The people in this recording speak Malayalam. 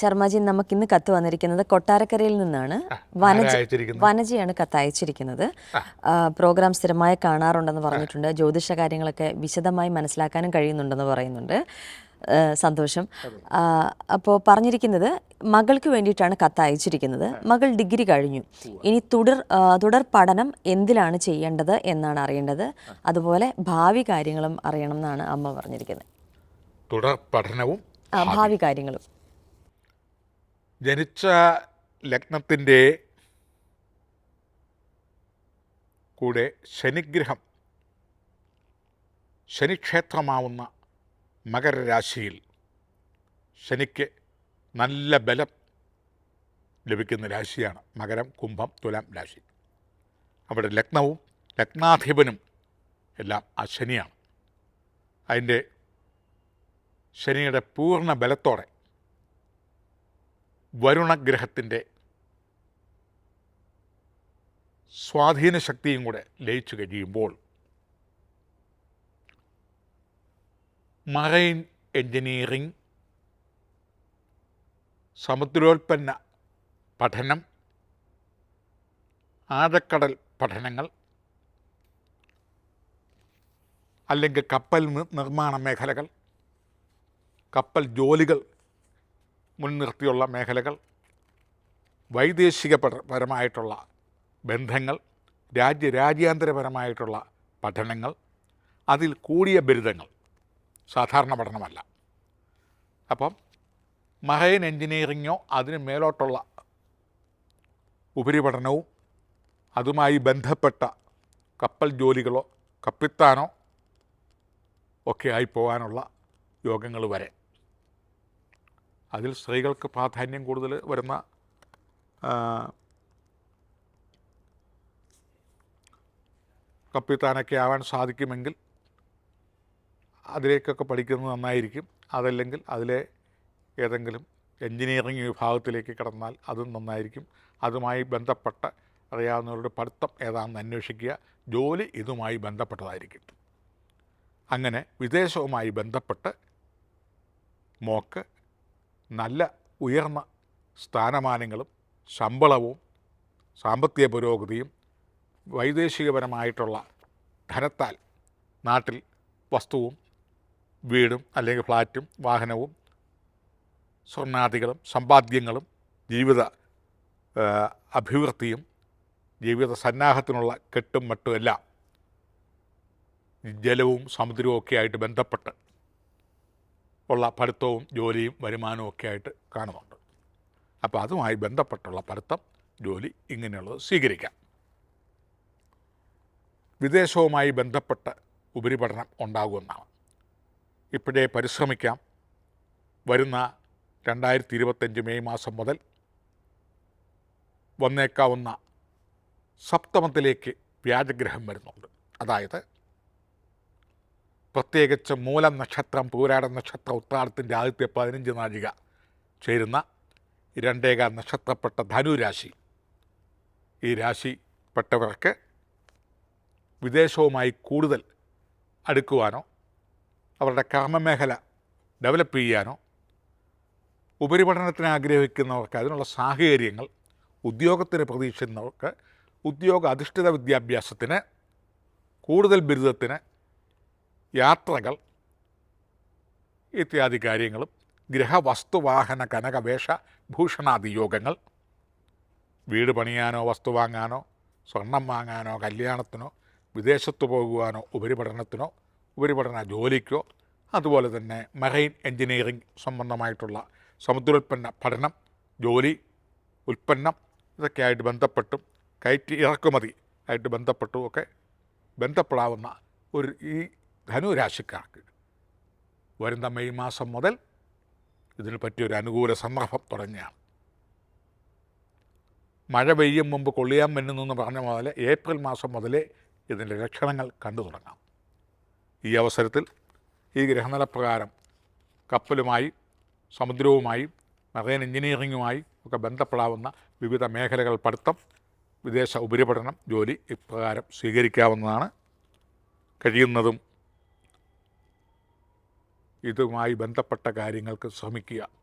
ശർമാജി നമുക്ക് ഇന്ന് കത്ത് വന്നിരിക്കുന്നത് കൊട്ടാരക്കരയിൽ നിന്നാണ്. വനജ വനജിയാണ് വനജയാണ് കത്ത് അയച്ചിരിക്കുന്നത്. പ്രോഗ്രാം സ്ഥിരമായി കാണാറുണ്ടെന്ന് പറഞ്ഞിട്ടുണ്ട്. ജ്യോതിഷ കാര്യങ്ങളൊക്കെ വിശദമായി മനസ്സിലാക്കാനും കഴിയുന്നുണ്ടെന്ന് പറയുന്നുണ്ട്. സന്തോഷം. അപ്പോൾ പറഞ്ഞിരിക്കുന്നത് മകൾക്ക് വേണ്ടിയിട്ടാണ് കത്ത് അയച്ചിരിക്കുന്നത്. മകൾ ഡിഗ്രി കഴിഞ്ഞു. ഇനി തുടർ തുടർ പഠനം എന്തിലാണ് ചെയ്യേണ്ടത് എന്നാണ് അറിയേണ്ടത്. അതുപോലെ ഭാവി കാര്യങ്ങളും അറിയണം എന്നാണ് അമ്മ പറഞ്ഞിരിക്കുന്നത്. തുടർ പഠനവും ഭാവി കാര്യങ്ങളും. ജനിച്ച ലഗ്നത്തിന്റെ കൂടെ ശനിഗ്രഹം ശനിക്ഷേത്രമാവുന്ന മകരരാശിയിൽ ശനിക്ക് നല്ല ബലം ലഭിക്കുന്ന രാശിയാണ്. മകരം കുംഭം തുലാം രാശി. അവിടെ ലഗ്നവും ലഗ്നാധിപനും എല്ലാം ആ ശനിയാണ്. അതിന്റെ ശനിയുടെ പൂർണ ബലത്തോടെ വരുണഗ്രഹത്തിന്റെ സ്വാധീന ശക്തിയും കൂടെ ലയിച്ചു കഴിയുമ്പോൾ മറൈൻ എൻജിനീയറിംഗ് സമുദ്രോൽപ്പന്ന പഠനം ആഴക്കടൽ പഠനങ്ങൾ അല്ലെങ്കിൽ കപ്പൽ നിർമ്മാണ മേഖലകൾ കപ്പൽ ജോലികൾ മുൻനിർത്തിയുള്ള മേഖലകൾ വൈദേശിക പരമായിട്ടുള്ള ബന്ധങ്ങൾ രാജ്യ രാജ്യാന്തരപരമായിട്ടുള്ള പഠനങ്ങൾ അതിൽ കൂടിയ ബിരുദങ്ങൾ സാധാരണ പഠനമല്ല. അപ്പം മഹയൻ എൻജിനീയറിങ്ങോ അതിന് മേലോട്ടുള്ള ഉപരിപഠനവും അതുമായി ബന്ധപ്പെട്ട കപ്പൽ ജോലികളോ കപ്പിത്താനോ ഒക്കെ ആയി പോകാനുള്ള യോഗങ്ങൾ വരെ. അതിൽ സ്ത്രീകൾക്ക് പ്രാധാന്യം കൂടുതൽ വരുന്ന കപ്പിത്താനൊക്കെ ആവാൻ സാധിക്കുമെങ്കിൽ അതിലേക്കൊക്കെ പഠിക്കുന്നത് നന്നായിരിക്കും. അതല്ലെങ്കിൽ അതിലെ ഏതെങ്കിലും എൻജിനീയറിംഗ് വിഭാഗത്തിലേക്ക് കടന്നാൽ അതും നന്നായിരിക്കും. അതുമായി ബന്ധപ്പെട്ട അറിയാവുന്നവരുടെ പഠിത്തം ഏതാണെന്ന് അന്വേഷിക്കുക. ജോലി ഇതുമായി ബന്ധപ്പെട്ടതായിരിക്കും. അങ്ങനെ വിദേശവുമായി ബന്ധപ്പെട്ട് മോക്ക് നല്ല ഉയർന്ന സ്ഥാനമാനങ്ങളും ശമ്പളവും സാമ്പത്തിക പുരോഗതിയും വൈദേശികപരമായിട്ടുള്ള ധനത്താൽ നാട്ടിൽ വസ്തുവും വീടും അല്ലെങ്കിൽ ഫ്ലാറ്റും വാഹനവും സ്വർണാദികളും സമ്പാദ്യങ്ങളും ജീവിത അഭിവൃദ്ധിയും ജീവിത സന്നാഹത്തിനുള്ള കെട്ടും മട്ടും എല്ലാം ജലവും സമുദ്രവും ഒക്കെ ആയിട്ട് ബന്ധപ്പെട്ട് ഉള്ള പഠിത്തവും ജോലിയും വരുമാനവും ഒക്കെ ആയിട്ട് കാണുന്നുണ്ട്. അപ്പോൾ അതുമായി ബന്ധപ്പെട്ടുള്ള പഠിത്തം ജോലി ഇങ്ങനെയുള്ളത് സ്വീകരിക്കാം. വിദേശവുമായി ബന്ധപ്പെട്ട് ഉപരിപഠനം ഉണ്ടാകുമെന്നാണ്. ഇപ്പോഴേ പരിശ്രമിക്കാം. വരുന്ന രണ്ടായിരത്തി ഇരുപത്തഞ്ച് മെയ് മാസം മുതൽ വന്നേക്കാവുന്ന സപ്തമത്തിലേക്ക് വ്യാജഗ്രഹം വരുന്നുണ്ട്. അതായത് പ്രത്യേകിച്ച് മൂലം നക്ഷത്രം പൂരാട നക്ഷത്ര ഉത്രാടത്തിന്റെ ആദ്യത്തെ പതിനഞ്ച് നാഴിക. ചേരുന്ന രണ്ടേക നക്ഷത്രപ്പെട്ട ധനുരാശി ഈ രാശിപ്പെട്ടവർക്ക് വിദേശവുമായി കൂടുതൽ അടുക്കുവാനോ അവരുടെ കർമ്മമേഖല ഡെവലപ്പ് ചെയ്യാനോ ഉപരിപഠനത്തിന് ആഗ്രഹിക്കുന്നവർക്ക് അതിനുള്ള സാഹചര്യങ്ങൾ ഉദ്യോഗത്തിന് പ്രതീക്ഷിക്കുന്നവർക്ക് ഉദ്യോഗ അധിഷ്ഠിത വിദ്യാഭ്യാസത്തിന് കൂടുതൽ ബിരുദത്തിന് യാത്രകൾ ഇത്യാദി കാര്യങ്ങളും ഗ്രഹവസ്തുവാഹന കനകവേഷ ഭൂഷണാദി യോഗങ്ങൾ വീട് പണിയാനോ വസ്തു വാങ്ങാനോ സ്വർണം വാങ്ങാനോ കല്യാണത്തിനോ വിദേശത്ത് പോകുവാനോ ഉപരിപഠനത്തിനോ ഉപരിപഠന ജോലിക്കോ അതുപോലെ തന്നെ മറൈൻ എൻജിനീയറിംഗ് സംബന്ധമായിട്ടുള്ള സമുദ്രോൽപ്പന്ന പഠനം ജോലി ഉൽപ്പന്നം ഇതൊക്കെയായിട്ട് ബന്ധപ്പെട്ടും കയറ്റി ഇറക്കുമതി ആയിട്ട് ബന്ധപ്പെട്ടും ഒക്കെ ബന്ധപ്പെടാവുന്ന ഒരു ഈ ധനുരാശിക്കാർക്ക് വരുന്ന മെയ് മാസം മുതൽ ഇതിന് പറ്റിയൊരു അനുകൂല സന്ദർഭം തുടങ്ങിയാണ്. മഴ പെയ്യും മുമ്പ് കൊള്ളിയാൻ മിന്നുന്നു എന്ന് പറഞ്ഞ മുതൽ ഏപ്രിൽ മാസം മുതലേ ഇതിന്റെ ലക്ഷണങ്ങൾ കണ്ടു തുടങ്ങാം. ഈ അവസരത്തിൽ ഈ ഗ്രഹനില പ്രകാരം കപ്പലുമായി സമുദ്രവുമായി മറൈൻ എഞ്ചിനീയറിങ്ങുമായി ഒക്കെ ബന്ധപ്പെടാവുന്ന വിവിധ മേഖലകൾ പഠിത്തം വിദേശ ഉപരിപഠനം ജോലി ഇപ്രകാരം സ്വീകരിക്കാവുന്നതാണ്. കഴിയുന്നതും ഇതുമായി ബന്ധപ്പെട്ട കാര്യങ്ങൾക്ക് ശ്രമിക്കുക.